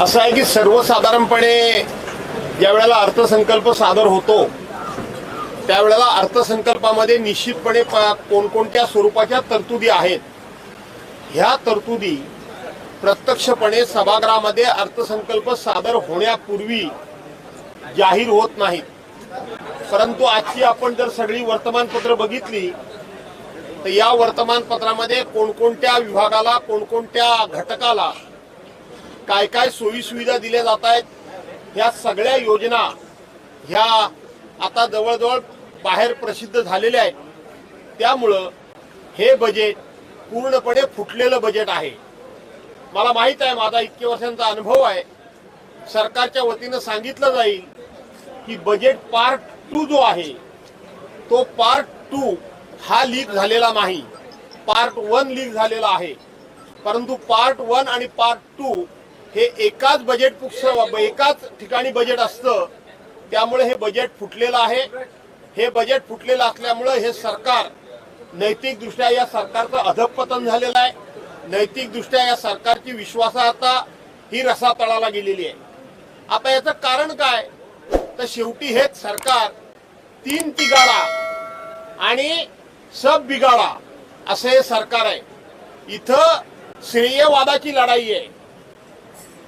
असं आहे की सर्वसाधारणपणे ज्या वेळेला अर्थसंकल्प सादर होतो त्यावेळेला अर्थसंकल्पामध्ये निश्चितपणे प- कोणकोणत्या स्वरूपाच्या तरतुदी आहेत. ह्या तरतुदी प्रत्यक्षपणे सभागृहामध्ये अर्थसंकल्प सादर होण्यापूर्वी जाहीर होत नाहीत. परंतु आजची आपण जर सगळी वर्तमानपत्र बघितली तर या वर्तमानपत्रामध्ये कोणकोणत्या विभागाला कोणकोणत्या घटकाला काय काय सोयीसुविधा दिल्या जात आहेत ह्या सगळ्या योजना ह्या आता जवळजवळ बाहेर प्रसिद्ध झालेल्या आहेत. त्यामुळं हे बजेट पूर्णपणे फुटलेलं बजेट आहे. मला माहीत आहे माझा इतके वर्षांचा अनुभव आहे. सरकारच्या वतीनं सांगितलं जाईल की बजेट पार्ट टू जो आहे तो पार्ट टू हा लीक झालेला नाही. पार्ट वन लीक झालेला आहे. परंतु पार्ट वन आणि पार्ट टू हे एकाच बजेट पुस्तक एकाच ठिकाणी बजेट असतं त्यामुळे हे बजेट फुटलेलं आहे. हे बजेट फुटलेलं असल्यामुळे हे सरकार नैतिकदृष्ट्या या सरकारचं अधपतन झालेलं आहे. नैतिकदृष्ट्या या सरकारची विश्वासार्हता ही रसातळाला गेलेली आहे. आता याचं कारण काय? तर शेवटी हेच सरकार तीन तिगाडा आणि सब बिगाडा असं हे सरकार आहे. इथं श्रेयवादाची लढाई आहे.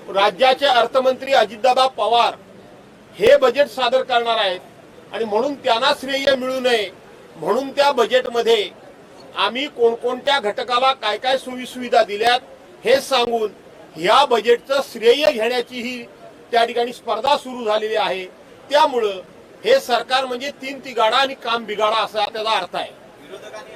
राज्याचे अर्थमंत्री अजितदादा पवार हे बजेट सादर करणार आहेत. आणि म्हणून त्यांना श्रेय मिळू नये. म्हणून त्या बजेटमध्ये आम्ही कोणकोणत्या घटकाला काय काय सोयी सुविधा दिल्यात हे सांगून ह्या बजेटचं श्रेय घेण्याची ही त्या ठिकाणी स्पर्धा सुरू झालेली आहे. त्यामुळं हे सरकार म्हणजे तीन तिगाडा आणि काम बिगाडा असा त्याचा अर्थ आहे. विरोधकांनी